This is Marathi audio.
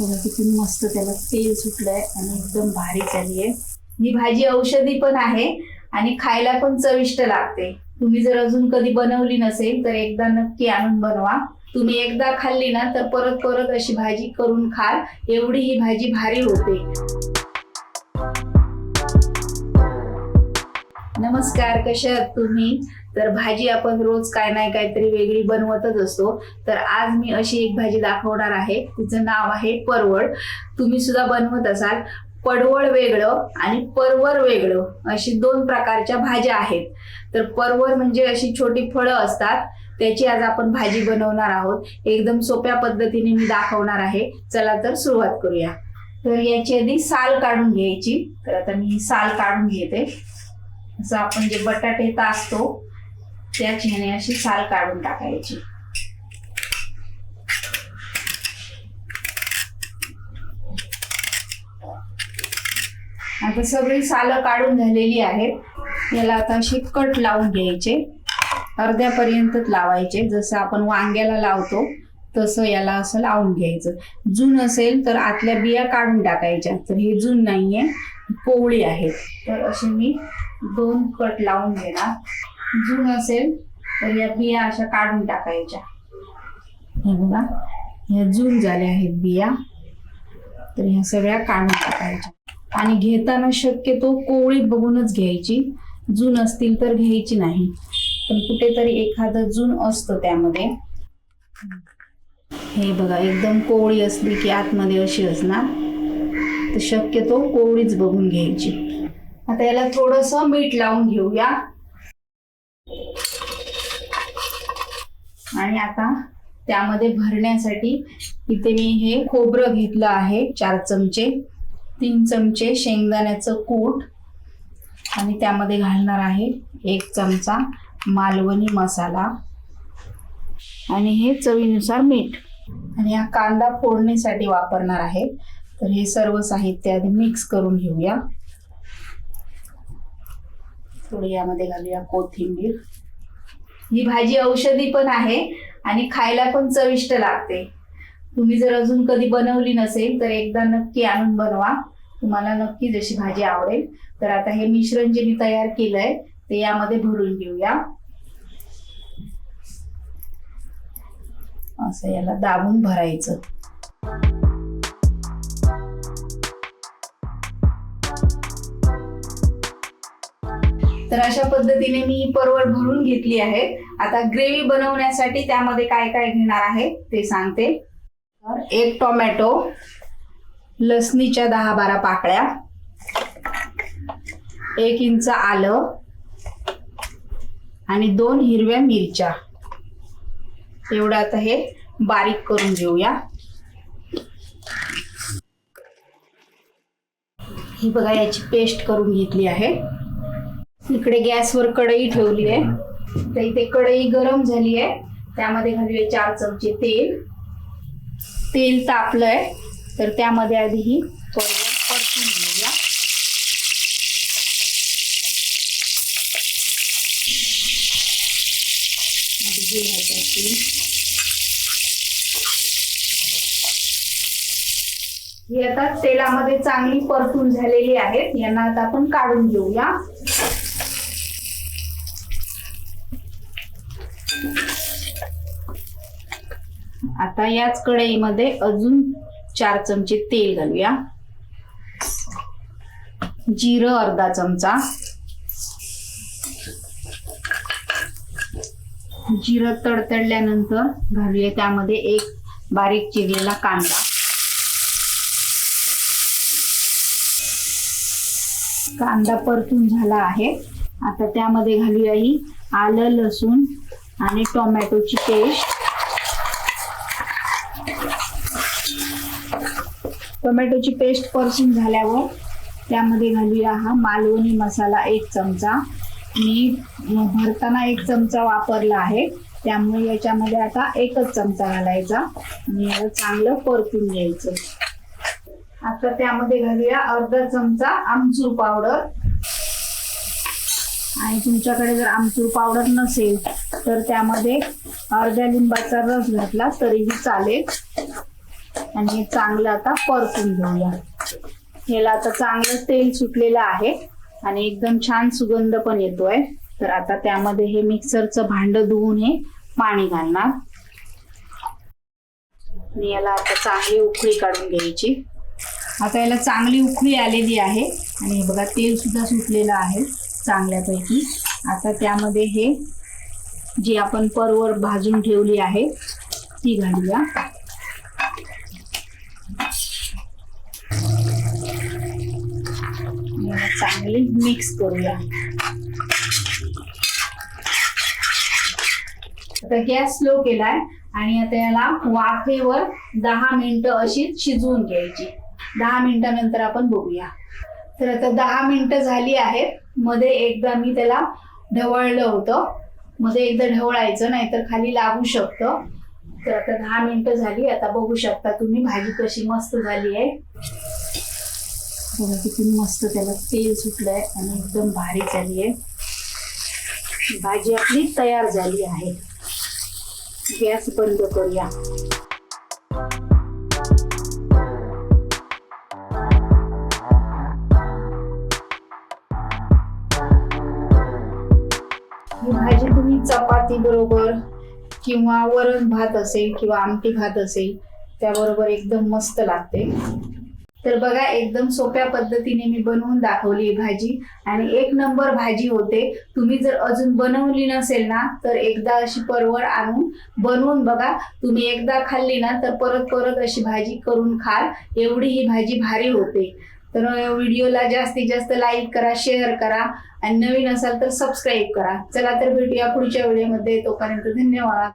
बघा किती मस्त त्याला तेल सुटलंय आणि एकदम भारी झाली आहे. ही भाजी औषधी पण आहे आणि खायला पण चविष्ट लागते. तुम्ही जर अजून कधी बनवली नसेल तर एकदा नक्की आणून बनवा. तुम्ही एकदा खाल्ली ना तर परत परत अशी भाजी करून खाल. एवढी ही भाजी भारी होते. नमस्कार कशा तुम्ही? तर भाजी आपण रोज काय नाही काहीतरी वेगळी बनवतच असतो. तर आज मी अशी एक भाजी दाखवणार आहे. तिचं नाव आहे परवळ तुम्ही सुद्धा बनवत असाल. पडवळ वेगळं आणि परवर वेगळं अशी दोन प्रकारच्या भाज्या आहेत. तर परवर म्हणजे अशी छोटी फळं असतात. त्याची आज आपण भाजी बनवणार आहोत. एकदम सोप्या पद्धतीने मी दाखवणार आहे. चला तर सुरुवात करूया. तर याची आधी साल काढून घ्यायची. तर आता मी साल काढून घेते. असं आपण जे बटाटे तासतो त्या ह्याने अशी साल काढून टाकायची. आता सगळी सालं काढून झालेली आहेत. याला आता अशी कट लावून घ्यायचे. अर्ध्यापर्यंतच लावायचे. जसं आपण वांग्याला लावतो तसं याला असं लावून घ्यायचं. जून असेल तर आतल्या बिया काढून टाकायच्या. तर हे जून नाहीये कोवळी आहेत. तर असे मी दोन कट लावून घेणार. जून असेल तर या बिया अशा काढून टाकायच्या. हे बघा ह्या जून झाल्या आहेत बिया. तर ह्या सगळ्या काढून टाकायच्या. आणि घेताना शक्यतो कोवळी बघूनच घ्यायची. जून असतील तर घ्यायची नाही. पण कुठेतरी एखादं जून असतं त्यामध्ये. हे बघा एकदम कोवळी असली की आतमध्ये अशी असणार. तर शक्यतो कोवळीच बघून घ्यायची. आता याला थोडस मीठ लावून घेऊया. आणि आता त्यामध्ये भरण्यासाठी इथे मी हे खोबरं घेतलं आहे चार चमचे तीन चमचे शेंगदाण्याचं कूट आणि त्यामध्ये घालणार आहे एक चमचा मालवणी मसाला आणि हे चवीनुसार मीठ. आणि हा कांदा फोडणीसाठी वापरणार आहे. तर हे सर्व साहित्य आधी मिक्स करून घेऊया. थोडी यामध्ये घालूया कोथिंबीर. ही भाजी औषधी पण आहे आणि खायला पण चविष्ट लागते. तुम्ही जर अजून कधी बनवली नसेल तर एकदा नक्की आणून बनवा. तुम्हाला नक्की जशी भाजी आवडेल. तर आता हे मिश्रण जे मी तयार केलंय ते यामध्ये भरून घेऊया. असं याला दाबून भरायचं. तर अशा पद्धतीने मी परवड भरून घेतली आहे. आता ग्रेव्ही बनवण्यासाठी त्यामध्ये काय काय घेणार आहे ते सांगते. तर एक टोमॅटो लसणीच्या दहा बारा पाकळ्या एक इंच आलं आणि दोन हिरव्या मिरच्या. एवढं आता हे बारीक करून घेऊया. ही बघा याची पेस्ट करून घेतली आहे. इकडे गॅसवर कढई ठेवली आहे. तर इथे कढई गरम झाली आहे. त्यामध्ये घालूया चार चमचे तेल. तेल तापलंय. तर त्यामध्ये आधी ही परतून घेऊया. ही आता तेलामध्ये चांगली परतून झालेली आहेत. यांना आता आपण काढून घेऊया. आता याच कढईमध्ये अजून चार चमचे तेल घालूया. जिरं अर्धा चमचा. जिरं तडतडल्यानंतर घालूया त्यामध्ये एक बारीक चिरलेला कांदा. कांदा परतून झाला आहे. आता त्यामध्ये घालूया ही आलं लसूण आणि टोमॅटोची पेस्ट. टोमॅटोची पेस्ट परसून झाल्यावर त्यामध्ये घालूया हा मालवणी मसाला एक चमचा. मी भरताना एक चमचा वापरला आहे. त्यामुळे याच्यामध्ये आता एकच चमचा घालायचा. आणि याला चांगलं परतून घ्यायचं. आता त्यामध्ये घालूया अर्धा चमचा आमचूर पावडर. आणि तुमच्याकडे जर आमचूर पावडर नसेल तर त्यामध्ये अर्ध्या लिंबाचा रस घातला तरीही चालेल. आणि चांगलं आता परतून घेऊया. ह्याला आता चांगलं तेल सुटलेलं आहे आणि एकदम छान सुगंध पण येतोय. तर आता त्यामध्ये हे मिक्सरचं भांड धुवून हे पाणी घालणार. आणि याला आता चांगली उकळी काढून घ्यायची. आता याला चांगली उकळी आलेली आहे. आणि हे बघा तेल सुद्धा सुटलेलं आहे चांगल्यापैकी. आता त्यामध्ये हे जी आपण परवर भाजून ठेवली आहे ती घालूया. चांगली मिक्स करूया. आता गॅस स्लो केलाय आणि आता याला वाफेवर दहा मिनिटं अशी शिजवून घ्यायची. दहा मिनिटानंतर आपण बघूया. तर आता दहा मिनिटं झाली आहेत. मध्ये एकदा मी त्याला ढवळलं होतं. मध्ये एकदा ढवळायचं नाहीतर खाली लागू शकतं. तर आता दहा मिनिटं झाली आता बघू शकता तुम्ही भाजी कशी मस्त झाली आहे. बघा किती मस्त त्याला तेल सुटलंय आणि एकदम भारी झाली आहे. भाजी आपली तयार झाली आहे. गॅस बंद करूया. ही भाजी तुम्ही चपाती बरोबर किंवा वरण भात असेल किंवा आमटी भात असेल त्याबरोबर एकदम मस्त लागते. तर बघा एकदम सोप्या पद्धतीने मी बनवून दाखवली भाजी. आणि एक नंबर भाजी होते. तुम्ही जर अजून बनवली नसेल ना तर एकदा अशी परवड आणून बनवून बघा. तुम्ही एकदा खाल्ली ना तर परत परत अशी भाजी करून खाल. एवढी ही भाजी भारी होते. तर व्हिडिओला जास्तीत जास्त लाईक करा शेअर करा आणि नवीन असाल तर सबस्क्राईब करा. चला तर भेटूया पुढच्या व्हिडिओमध्ये तोपर्यंत धन्यवाद.